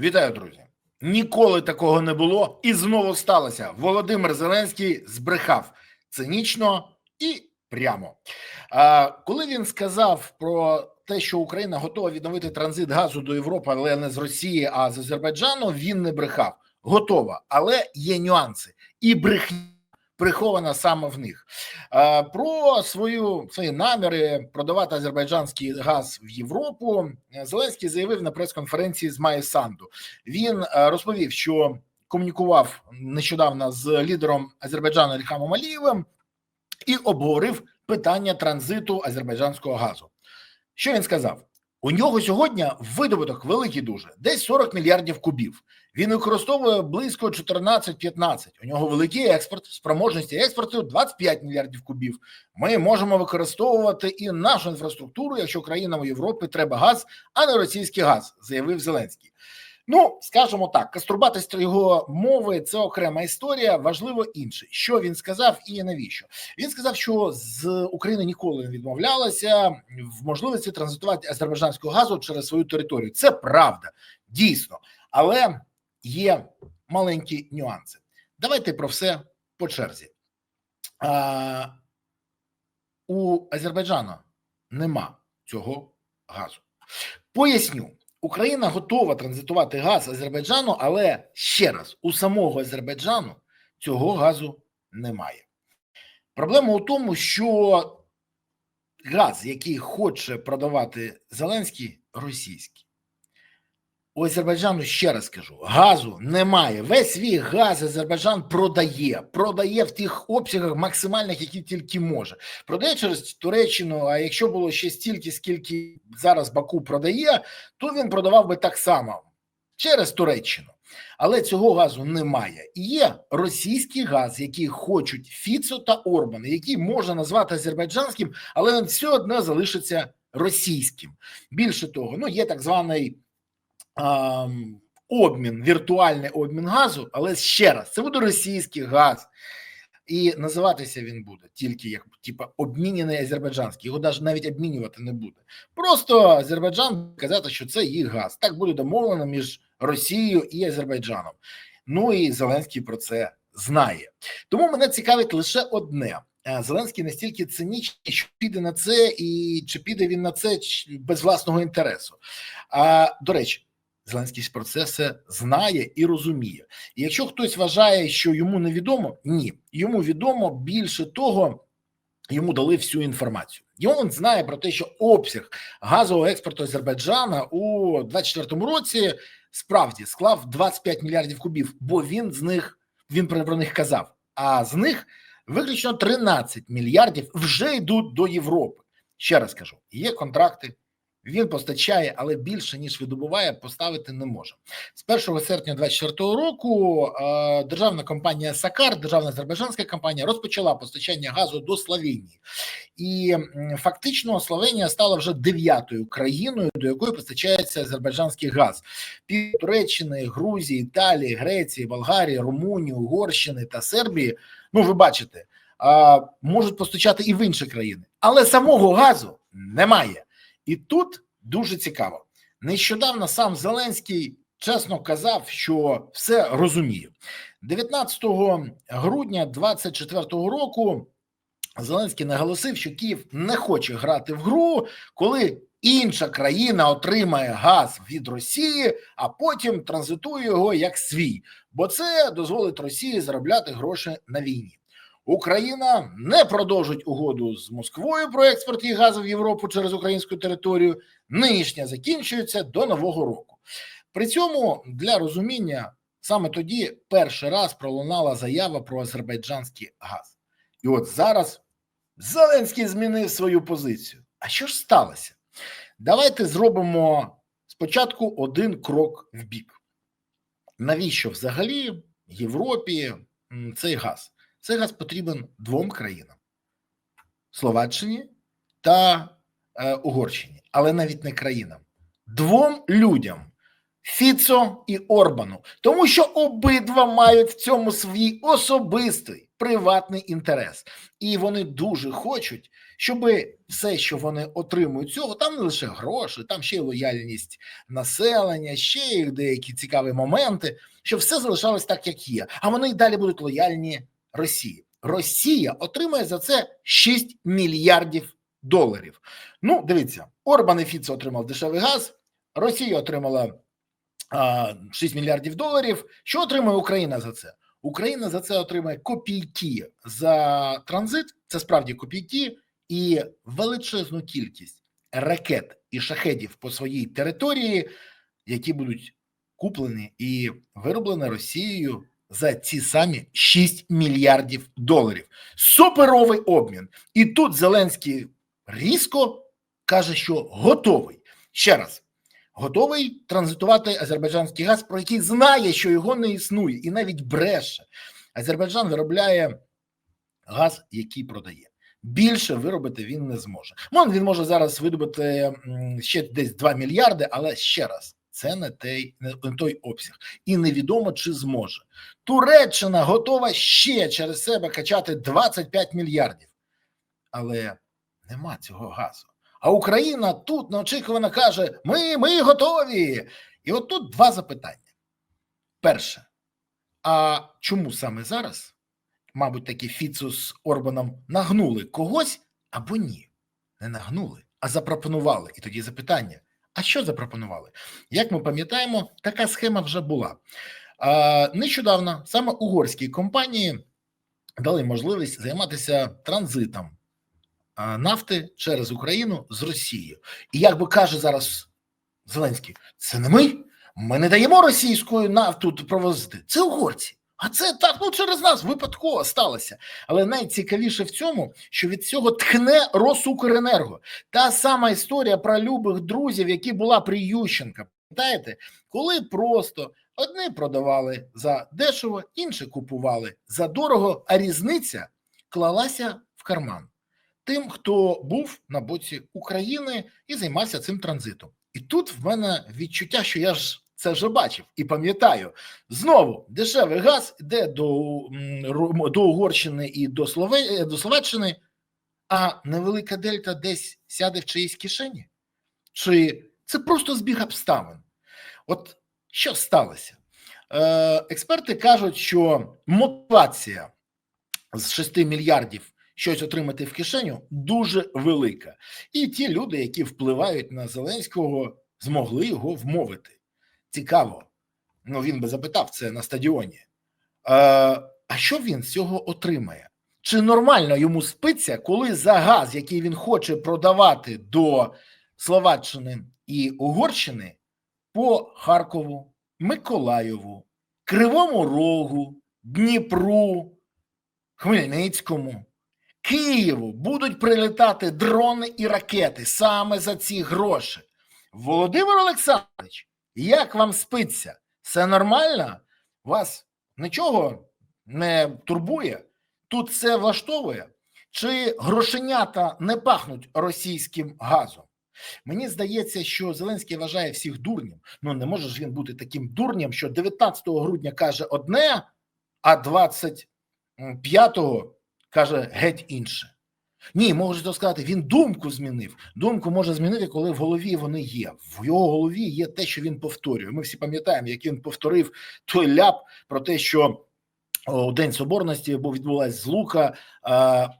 Вітаю, друзі! Ніколи такого не було, і знову сталося. Володимир Зеленський збрехав цинічно і прямо. А коли він сказав про те, що Україна готова відновити транзит газу до Європи, але не з Росії, а з Азербайджану, він не брехав. Готова, але є нюанси і брехня. Прихована саме в них про свою свої наміри продавати азербайджанський газ в Європу. Зеленський заявив на прес-конференції з Майя Санду. Він е, розповів, що комунікував нещодавно з лідером Азербайджану Ільхамом Алієвим і обговорив питання транзиту азербайджанського газу. Що він сказав? У нього сьогодні видобуток великий дуже, десь 40 мільярдів кубів. Він використовує близько 14-15. У нього великий експорт, спроможності експорту 25 мільярдів кубів. Ми можемо використовувати і нашу інфраструктуру, якщо країнам Європи треба газ, а не російський газ, заявив Зеленський. Ну, скажімо так, каструбатись його мови це окрема історія. Важливо інше, що він сказав і навіщо. Він сказав, що з України ніколи не відмовлялася в можливості транзитувати азербайджанського газу через свою територію. Це правда, дійсно, але є маленькі нюанси. Давайте про все по черзі. А, у Азербайджану нема цього газу. Поясню. Україна готова транзитувати газ Азербайджану, але ще раз у самого Азербайджану цього газу немає. Проблема у тому, що газ, який хоче продавати Зеленський, російський. У Азербайджану ще раз кажу: газу немає. Весь свій газ Азербайджан продає, продає в тих обсягах максимальних, які тільки може. Продає через Туреччину. А якщо було ще стільки, скільки зараз Баку продає, то він продавав би так само через Туреччину. Але цього газу немає. І є російський газ, який хочуть Фіцо та Орбан, який можна назвати азербайджанським, але він все одно залишиться російським. Більше того, ну є так званий обмін, віртуальний обмін газу, але ще раз, це буде російський газ. І називатися він буде тільки як типа обмінений азербайджанський. Його навіть обмінювати не буде. Просто Азербайджан казати, що це їх газ. Так буде домовлено між Росією і Азербайджаном. Ну і Зеленський про це знає. Тому мене цікавить лише одне: Е, Зеленський настільки цинічний, що піде на це, і чи піде він на це без власного інтересу. А до речі. Зеленський про це все знає і розуміє. І якщо хтось вважає, що йому невідомо, ні, йому відомо більше того, йому дали всю інформацію. І він знає про те, що обсяг газового експорту Азербайджана у 24-му році справді склав 25 мільярдів кубів, бо він з них він про них казав. А з них виключно 13 мільярдів вже йдуть до Європи. Ще раз кажу: є контракти. Він постачає, але більше ніж видобуває, поставити не може. З 1 серпня 2024 року е, державна компанія Сакар, державна азербайджанська компанія, розпочала постачання газу до Словенії, і фактично Словенія стала вже дев'ятою країною, до якої постачається азербайджанський газ. Під Туреччини, Грузії, Італії, Греції, Болгарії, Румунії, Угорщини та Сербії. Ну, ви бачите, е, можуть постачати і в інші країни, але самого газу немає. І тут дуже цікаво. Нещодавно сам Зеленський чесно казав, що все розуміє. 19 грудня 24 року Зеленський наголосив, що Київ не хоче грати в гру, коли інша країна отримає газ від Росії, а потім транзитує його як свій, бо це дозволить Росії заробляти гроші на війні. Україна не продовжить угоду з Москвою про експорт її газу в Європу через українську територію. Нинішня закінчується до нового року. При цьому для розуміння саме тоді перший раз пролунала заява про азербайджанський газ. І от зараз Зеленський змінив свою позицію. А що ж сталося? Давайте зробимо спочатку один крок в бік. Навіщо взагалі Європі цей газ? Цей газ потрібен двом країнам: Словаччині та е, Угорщині, але навіть не країнам, двом людям Фіцо і Орбану, тому що обидва мають в цьому свій особистий приватний інтерес, і вони дуже хочуть, щоб все, що вони отримують цього, там не лише гроші, там ще й лояльність населення, ще й деякі цікаві моменти, щоб все залишалось так, як є. А вони й далі будуть лояльні Росії. Росія отримає за це 6 мільярдів доларів. Ну, дивіться, Орбан і Фіцо отримав дешевий газ, Росія отримала а, 6 мільярдів доларів. Що отримує Україна за це? Україна за це отримає копійки за транзит. Це справді копійки і величезну кількість ракет і шахедів по своїй території, які будуть куплені і вироблені Росією за ці самі 6 мільярдів доларів. Суперовий обмін. І тут Зеленський різко каже, що готовий. Ще раз. Готовий транзитувати азербайджанський газ, про який знає, що його не існує, і навіть бреше. Азербайджан виробляє газ, який продає. Більше виробити він не зможе. Мон він може зараз видобути ще десь 2 мільярди, але ще раз, це не той, не той обсяг, і невідомо чи зможе. Туреччина готова ще через себе качати 25 мільярдів, але нема цього газу. А Україна тут неочікувано каже: Ми, ми готові. І от тут два запитання. Перше, а чому саме зараз? Мабуть, таки Фіцу з Орбаном нагнули когось або ні? Не нагнули, а запропонували. І тоді запитання: а що запропонували? Як ми пам'ятаємо, така схема вже була. Нещодавно саме угорські компанії дали можливість займатися транзитом нафти через Україну з Росією. І як би каже зараз Зеленський, це не ми. Ми не даємо російську нафту провозити. Це угорці. А це так ну через нас випадково сталося. Але найцікавіше в цьому, що від цього тхне Росукренерго. Та сама історія про любих друзів, які була при Ющенка. Пам'ятаєте, коли просто одні продавали за дешево, інші купували за дорого, а різниця клалася в карман тим, хто був на боці України і займався цим транзитом. І тут в мене відчуття, що я ж це вже бачив і пам'ятаю знову дешевий газ йде до до Угорщини і до Слове, до Словаччини, а невелика дельта десь сяде в чиїсь кишені? Чи це просто збіг обставин? От що сталося? Е, Експерти кажуть, що мотивація з 6 мільярдів щось отримати в кишеню дуже велика. І ті люди, які впливають на Зеленського, змогли його вмовити. Цікаво. Ну він би запитав це на стадіоні. А, а що він з цього отримає? Чи нормально йому спиться, коли за газ, який він хоче продавати до Словаччини і Угорщини, по Харкову, Миколаєву, Кривому Рогу, Дніпру, Хмельницькому, Києву будуть прилітати дрони і ракети саме за ці гроші. Володимир Олександрович, як вам спиться? Все нормально? Вас нічого не турбує? Тут все влаштовує? Чи грошенята не пахнуть російським газом? Мені здається, що Зеленський вважає всіх дурнім. Ну не може ж він бути таким дурнім, що 19 грудня каже одне, а 25-го каже геть інше. Ні, можете сказати, він думку змінив. Думку може змінити, коли в голові вони є. В його голові є те, що він повторює. Ми всі пам'ятаємо, як він повторив той ляп про те, що у День Соборності бо відбулася злука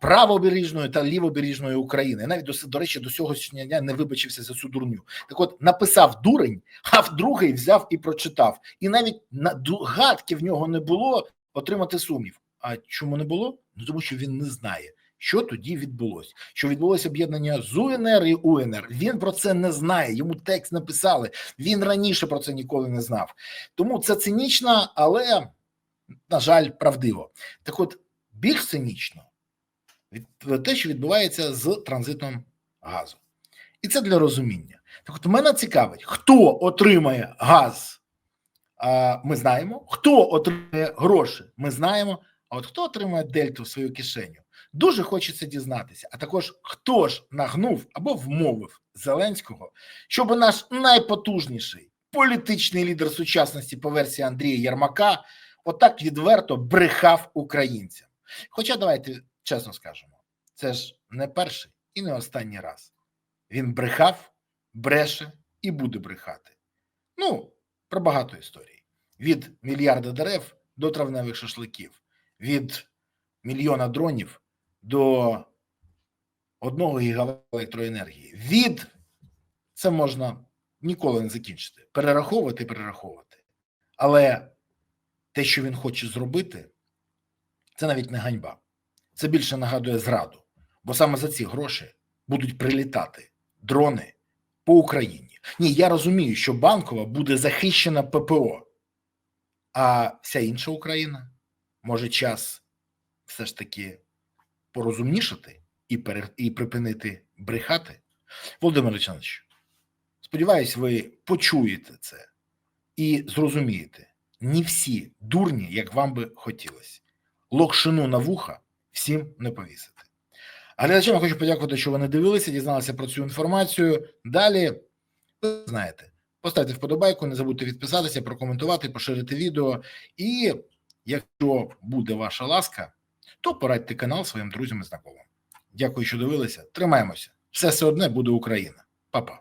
правобережної та лівобережної України. Навіть до, до речі, до сьогоднішнього дня не вибачився за цю дурню. Так, от написав дурень, а в другий взяв і прочитав. І навіть на гадки в нього не було отримати сумнів. А чому не було? Ну тому що він не знає, що тоді відбулося. Що відбулося об'єднання з УНР і УНР. Він про це не знає. Йому текст написали. Він раніше про це ніколи не знав. Тому це цинічно, але на жаль, правдиво. Так, от більш цинічно від те, що відбувається з транзитом газу, і це для розуміння. Так, от мене цікавить, хто отримає газ. Ми знаємо, хто отримає гроші, ми знаємо. А от хто отримає дельту в свою кишеню? Дуже хочеться дізнатися. А також хто ж нагнув або вмовив Зеленського, щоб наш найпотужніший політичний лідер сучасності по версії Андрія Єрмака отак відверто брехав українцям. Хоча давайте чесно скажемо, це ж не перший і не останній раз. Він брехав, бреше і буде брехати. Ну, про багато історій: від мільярда дерев до травневих шашликів, від мільйона дронів до одного гігаватта електроенергії. Від це можна ніколи не закінчити. Перераховувати, перераховувати. Але те, що він хоче зробити, це навіть не ганьба. Це більше нагадує зраду, бо саме за ці гроші будуть прилітати дрони по Україні. Ні, я розумію, що банкова буде захищена ППО, а вся інша Україна може час все ж таки порозумнішати і, пере, і припинити брехати. Володимир Олександрович, сподіваюсь, ви почуєте це і зрозумієте, не всі дурні, як вам би хотілося. Локшину на вуха всім не повісити. А глядачам я хочу подякувати, що вони дивилися, дізналися про цю інформацію. Далі, знаєте, поставте вподобайку, не забудьте підписатися, прокоментувати, поширити відео. І якщо буде ваша ласка, то порадьте канал своїм друзям і знайомим. Дякую, що дивилися. Тримаємося. Все все одне буде Україна. Па-па.